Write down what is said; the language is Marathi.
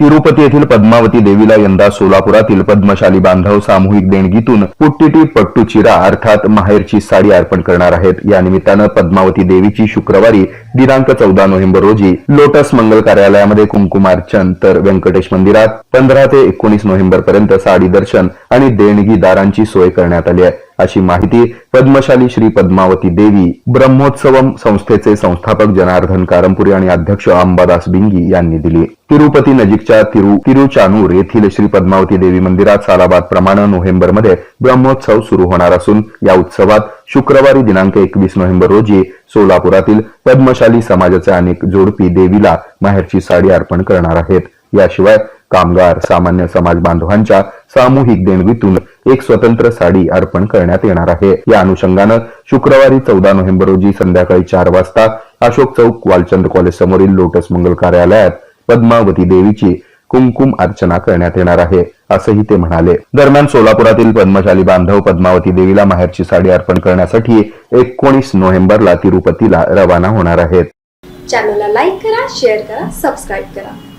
तिरुपती येथील पद्मावती देवीला यंदा सोलापुरातील पद्मशाली बांधव सामूहिक देणगीतून पुट्टीटी पट्टू चिरा अर्थात माहेरची साडी अर्पण करणार आहेत. या निमित्तानं पद्मावती देवीची शुक्रवारी दिनांक चौदा नोव्हेंबर रोजी लोटस मंगल कार्यालयामध्ये कुंकुमार्चन तर व्यंकटेश मंदिरात पंधरा ते एकोणीस नोव्हेंबर पर्यंत साडी दर्शन आणि देणगीदारांची सोय करण्यात आली आहे. अशी माहिती पद्मशाली श्री पद्मावती देवी ब्रह्मोत्सवम संस्थेचे संस्थापक जनार्दन कारंपुरी आणि अध्यक्ष अंबादास बिंगी यांनी दिली. तिरुपती नजीक नाशिकच्या तिरु तिरुचानूर येथील श्री पद्मावती देवी मंदिरात सालाबाद प्रमाणे नोव्हेंबरमध्ये ब्रह्मोत्सव सुरू होणार असून या उत्सवात शुक्रवारी दिनांक एकवीस नोव्हेंबर रोजी सोलापुरातील पद्मशाली समाजाचे अनेक जोडपी देवीला माहेरची साडी अर्पण करणार आहेत. याशिवाय कामगार सामान्य समाज बांधवांच्या सामूहिक देणगीतून एक स्वतंत्र साडी अर्पण करण्यात येणार आहे. या अनुषंगानं शुक्रवारी चौदा नोव्हेंबर रोजी संध्याकाळी चार वाजता अशोक चौक वालचंद कॉलेज समोरील लोटस मंगल कार्यालयात पद्मावती देवीची कुंकुम अर्चना करण्यात येणार आहे असंही ते म्हणाले. दरम्यान सोलापुरातील पद्मशाली बांधव पद्मावती देवीला माहेरची साडी अर्पण करण्यासाठी एकोणीस नोव्हेंबरला तिरुपतीला रवाना होणार आहेत. चॅनलला लाईक करा शेअर करा सबस्क्राईब करा.